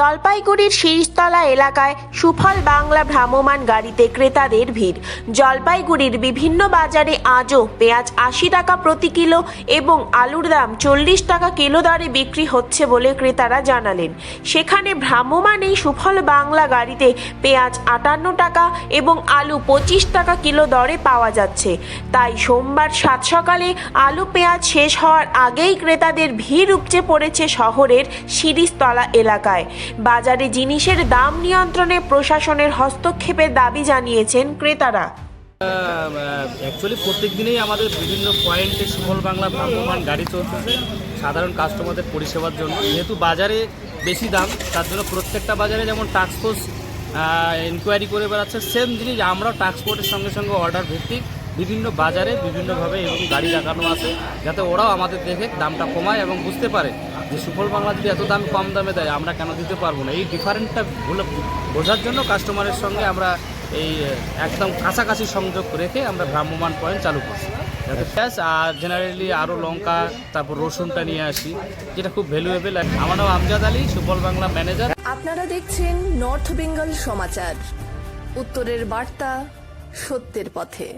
জলপাইগুড়ির শীর্ষতলা এলাকায় সুফল বাংলা ভ্রাম্যমান গাড়িতে ক্রেতাদের ভিড়। জলপাইগুড়ির বিভিন্ন বাজারে আজও পেঁয়াজ আশি টাকা প্রতি কিলো এবং আলুর দাম চল্লিশ টাকা কিলো দরে বিক্রি হচ্ছে বলে ক্রেতারা জানালেন। সেখানে ভ্রাম্যমাণ এই সুফল বাংলা গাড়িতে পেঁয়াজ আটান্ন টাকা এবং আলু পঁচিশ টাকা কিলো দরে পাওয়া যাচ্ছে। তাই সোমবার সাত সকালে আলু পেঁয়াজ শেষ হওয়ার আগেই ক্রেতাদের ভিড় উপচে পড়েছে শহরের শিরিষতলা এলাকায়। বাজারে জিনিসের দাম নিয়ন্ত্রণে প্রশাসনের হস্তক্ষেপের দাবি জানিয়েছেন ক্রেতারা। অ্যাকচুয়ালি প্রত্যেক দিনেই আমাদের বিভিন্ন পয়েন্টে সুফল বাংলা ভ্রাম্যমান গাড়ি চলতেছে, সাধারণ কাস্টমারদের পরিষেবার জন্য। যেহেতু বাজারে বেশি দাম, তার জন্য প্রত্যেকটা বাজারে যেমন টাক্সফোর্স ইনকোয়ারি করে বেড়াচ্ছে সেম জিনিস আমরাও টাক্সপোর্টের সঙ্গে সঙ্গে অর্ডার ভিত্তিক। বিভিন্ন বাজারে বিভিন্নভাবে এবং গাড়ি লাগানো আছে, যাতে ওরাও আমাদের দেখে দামটা কমায় এবং বুঝতে পারে যে সুফল বাংলা যদি এত দাম কম দামে দেয়, আমরা কেন দিতে পারব না? এই ডিফারেন্টটা বোঝার জন্য কাস্টমারের সঙ্গে আমরা এই একদম কাছাকাছি সংযোগ রেখে আমরা ভ্রাম্যমান পয়েন্ট চালু করছি। পেঁয়াজ আর জেনারেলি আরও লঙ্কা, তারপর রসুনটা নিয়ে আসি, যেটা খুব ভ্যালুয়েবল আমার নাম আমজাদ আলী, সুফল বাংলা ম্যানেজার আপনারা দেখছেন নর্থ বেঙ্গল সমাচার উত্তরের বার্তা সত্যের পথে।